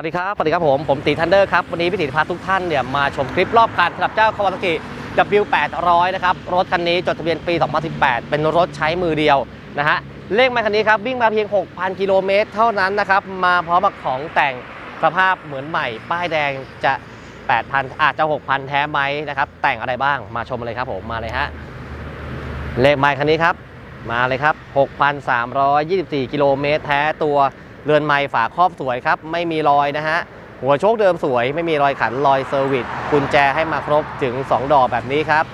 วัสดีครับสวัสดีครับผม ผมตีทันเดอร์ครับ วันนี้พี่ตีพาทุกท่านเนี่ยมาชมคลิปรอบคันสำหรับเจ้าคาวาซากิ W800 นะครับ รถคันนี้จดทะเบียนปี 2018 เป็นรถใช้มือเดียวนะฮะ เลขไมาคันนี้ครับ วิ่งมาเพียง 6,000 กิโลเมตรเท่านั้นนะครับ มาพร้อมกับของแต่งสภาพเหมือนใหม่ ป้ายแดงจะ 8,000 อาจจะ 6,000 แท้ไหมนะครับ แต่งอะไรบ้าง มาชมเลยครับผม มาเลยฮะ เลขไมค์คันนี้ครับ มาเลยครับ 6,324 กิโลเมตรแท้ตัว เรือนไม้ฝาครอบสวยครับ ไม่มีรอยนะฮะ หัวโชคเดิมสวย ไม่มีรอยขันรอยเซอร์วิสกุญแจให้มาครบถึง 2 ดอกแบบนี้ครับ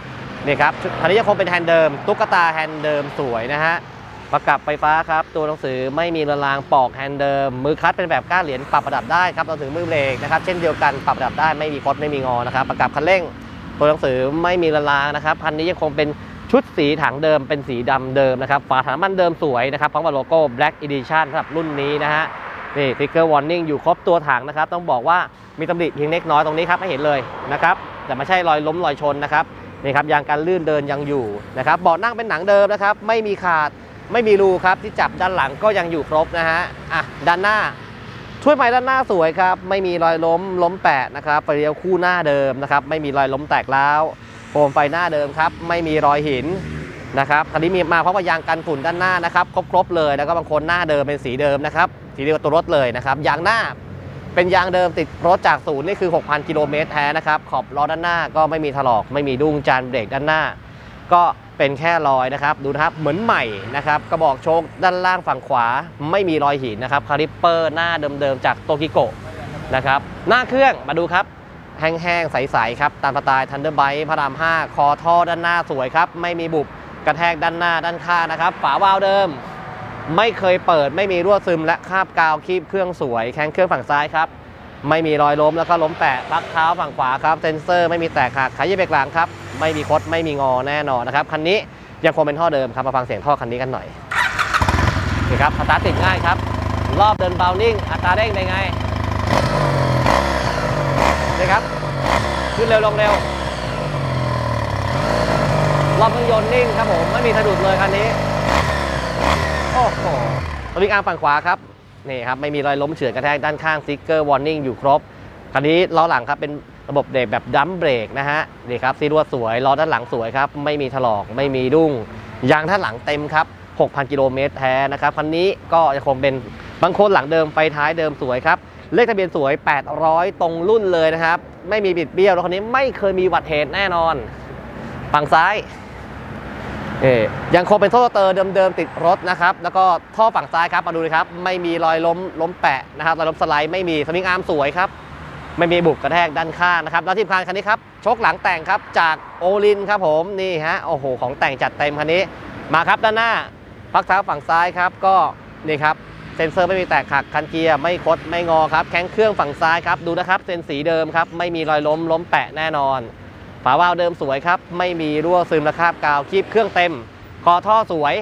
นี่ครับคันนี้ยังคงเป็นแฮนด์เดิม ตุ๊กตาแฮนด์เดิมสวยนะฮะประกับไฟฟ้าครับ ตัวหนังสือไม่มีรือนรางปอกแฮนด์เดิม มือคัดเป็นแบบก้านเหรียญปรับประดับได้ครับเราถึงมือเบรกนะครับ เช่นเดียวกันปรับประดับได้ไม่มีคดไม่มีงอนะครับ ประกับคันเร่ง ตัวหนังสือไม่มีรือนรางนะครับ คันนี้ยังคงเป็น ชุดสีถังเดิมเป็นสีดำเดิมนะครับ ฝาถังมันเดิมสวยนะครับพร้อมกับโลโก้ Black Edition สำหรับรุ่นนี้นะฮะ นี่ติ๊กเกอร์วอร์นิ่งอยู่ครบตัวถังนะครับ ต้องบอกว่ามีตำหนิเพียงเล็กน้อยตรงนี้ครับให้เห็นเลยนะครับ แต่ไม่ใช่รอยล้มรอยชนนะครับ นี่ครับยางการลื่นเดินยังอยู่นะครับเบาะนั่งเป็นหนังเดิมนะครับ ไม่มีขาด ไม่มีรูครับที่จับด้านหลังก็ยังอยู่ครบนะฮะ อะด้านหน้าช่วยไม้ด้านหน้าสวยครับ ไม่มีรอยล้มล้มแปะนะครับไฟเลี้ยวคู่หน้าเดิมนะครับ ไม่มีรอยล้มแตกร้ว มไฟหน้าเดิมครับ ไม่มีรอยหินนะครับคันนี้มีมาเพราะว่ายางกันฝุ่นด้านหน้านะครับครบๆเลยแล้วก็บางคนหน้าเดิมเป็นสีเดิมนะครับสีเดียวกับตัวรถเลยนะครับยางหน้าเป็นยางเดิมติดรถจากศูนย์นี่คือ 6,000 กิโลเมตรแท้นะครับขอบล้อด้านหน้าก็ไม่มีถลอก ไม่มีดุ้งจานเบรกด้านหน้า ก็เป็นแค่รอยนะครับ ดูนะครับเหมือนใหม่นะครับกระบอกโชคด้านล่างฝั่งขวาไม่มีรอยหินนะครับคาลิปเปอร์หน้าเดิมๆจากโตกิโกะนะครับหน้าเครื่องมาดูครับ แห้งๆ ใสๆ ครับ ตามสไตล์ทันเดอร์ไบพระราม 5 คอท่อด้านหน้าสวยครับ ไม่มีบุบกระแทกด้านหน้าด้านข้างนะครับ ฝาวาล์วเดิม ไม่เคยเปิดไม่มีรั่วซึมและคาบกาวคีบเครื่องสวย แข้งเครื่องฝั่งซ้ายครับ ไม่มีรอยล้มแล้วก็ล้มแปะปลั๊กเท้าฝั่งขวาครับเซนเซอร์ไม่มีแตกหักขายเบรกหลังครับไม่มีคดไม่มีงอแน่นอนนะครับคันนี้ยังคงเป็นท่อเดิมครับมาฟังเสียงท่อคันนี้กันหน่อยนี่ครับสตาร์ทติดง่ายครับ รอบเดินเบานิ่งอัตราเร่งเป็นไง นี่ครับ ขึ้นเร็วลงเร็วรอบเครื่องยนต์นิ่งครับผมไม่มีสะดุดเลยคันนี้โอ้โหตัววิ่งอาร์มฝั่งขวาครับนี่ครับไม่มีรอยล้มเฉือนกระแทกด้านข้างสติ๊กเกอร์วอร์นิ่งอยู่ครบคันนี้ล้อหลังครับเป็นระบบเบรกแบบดัมเบรกนะฮะนี่ครับซีรวสวยล้อด้านหลังสวยครับไม่มีถลอกไม่มีดุ้งยางด้านหลังเต็มครับ 6,000 กิโลเมตรแท้นะครับคันนี้ก็ยังคงเป็นบางคนหลังเดิมไฟท้ายเดิมสวยครับ เลขทะเบียนสวย 800 ตรงรุ่นเลยนะครับ ไม่มีบิดเบี้ยวแล้วคันนี้ไม่เคยมีอุบัติเหตุแน่นอน ฝั่งซ้ายเอยังคงเป็นท่อเตอร์เดิมๆติดรถนะครับ แล้วก็ท่อฝั่งซ้ายครับมาดูเลยครับ ไม่มีรอยล้มล้มแปะนะครับรอยล้มสไลด์ไม่มีสวิงอาร์มสวยครับ ไม่มีบุบกระแทกด้านข้างนะครับ แล้วที่สำคัญคันนี้ครับชกหลังแต่งครับจากโอลินครับผมนี่ฮะโอ้โหของแต่งจัดเต็มคันนี้มาครับด้านหน้าพักเท้าฝั่งซ้ายครับก็นี่ครับ เซ็นเซอร์ไม่มีแตกหักคันเกียร์ไม่คดไม่งอครับแข้งเครื่องฝั่งซ้ายครับดูนะครับเซ็นสีเดิมครับไม่มีรอยล้มล้มแปะแน่นอน ฝาวาล์วเดิมสวยครับไม่มีรั่วซึมและคราบกาวคีบเครื่องเต็มคอท่อสวย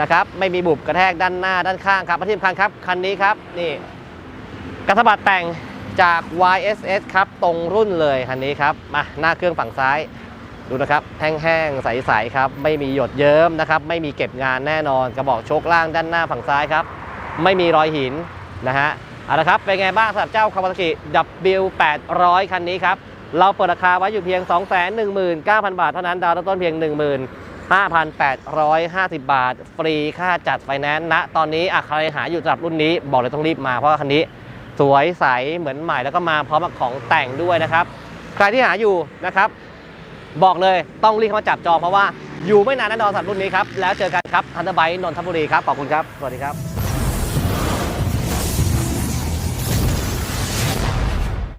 นะครับไม่มีบุบกระแทกด้านหน้าด้านข้างครับและที่สำคัญครับคันนี้ครับนี่กระสบัดแต่งจาก YSS ครับตรงรุ่นเลยคันนี้ครับมาหน้าเครื่องฝั่งซ้ายดูนะครับแห้งๆใสๆครับไม่มีหยดเยิ้มนะครับไม่มีเก็บงานแน่นอนกระบอกโชคล่างด้านหน้าฝั่งซ้ายครับ ไม่มีรอยหินนะฮะเอาละครับ เป็นไงบ้างสำหรับเจ้าคาวาซากิ W800 คันนี้ครับ เราเปิดราคาไว้อยู่เพียง 219,000 บาทเท่านั้น ดาวต้นเพียง 15,850 บาท ฟรีค่าจัดไฟแนนซ์ณตอนนี้ใครหาอยู่สำหรับรุ่นนี้ บอกเลยต้องรีบมาเพราะคันนี้ สวยใสเหมือนใหม่แล้วก็มาพร้อมกับของแต่งด้วยนะครับ ใครที่หาอยู่นะครับ บอกเลยต้องรีบเข้ามาจับจองเพราะว่าอยู่ไม่นานแน่นอนสำหรับรุ่นนี้ครับแล้วเจอกันครับทันเดอร์ไบนนทบุรีครับขอบคุณครับสวัสดีครับ